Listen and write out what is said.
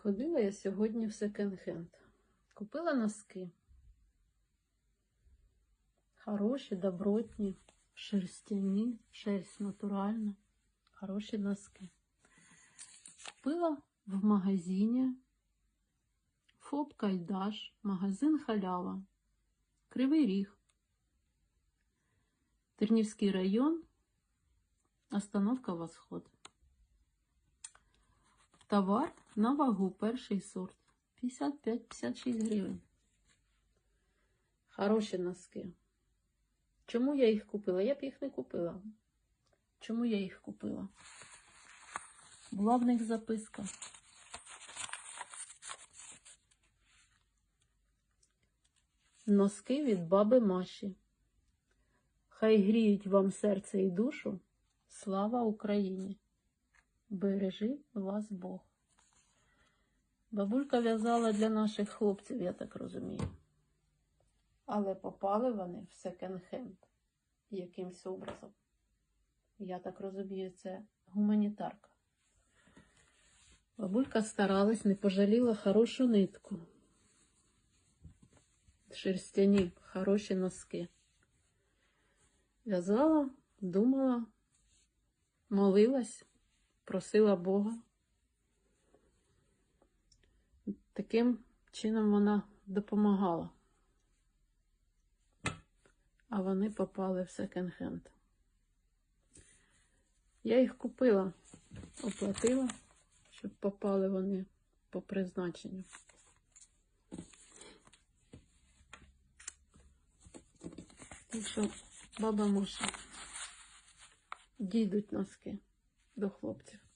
Сходила я сьогодні в секонд-хенд. Купила носки. Хороші, добротні, шерстяні, шерсть натуральна. Хороші носки. Купила в магазині ФОП Кайдаш, магазин Халява, Кривий Ріг, Тернівський район, остановка Восход. Товар на вагу перший сорт. 55-56 гривень. Хороші носки. Чому я їх купила? Я б їх не купила. Чому я їх купила? Була в них записка. Носки від баби Маші. Хай гріють вам серце і душу. Слава Україні! Бережи вас Бог. Бабулька в'язала для наших хлопців, я так розумію. Але попали вони в секонд-хенд якимсь образом. Я так розумію, це гуманітарка. Бабулька старалась, не пожаліла хорошу нитку. Шерстяні, хороші носки. В'язала, думала, молилась, просила Бога. Таким чином вона допомагала. А вони попали в секонд-хенд. Я їх купила, оплатила, щоб попали вони по призначенню. Так що баба Моша дійдуть носки до хлопців.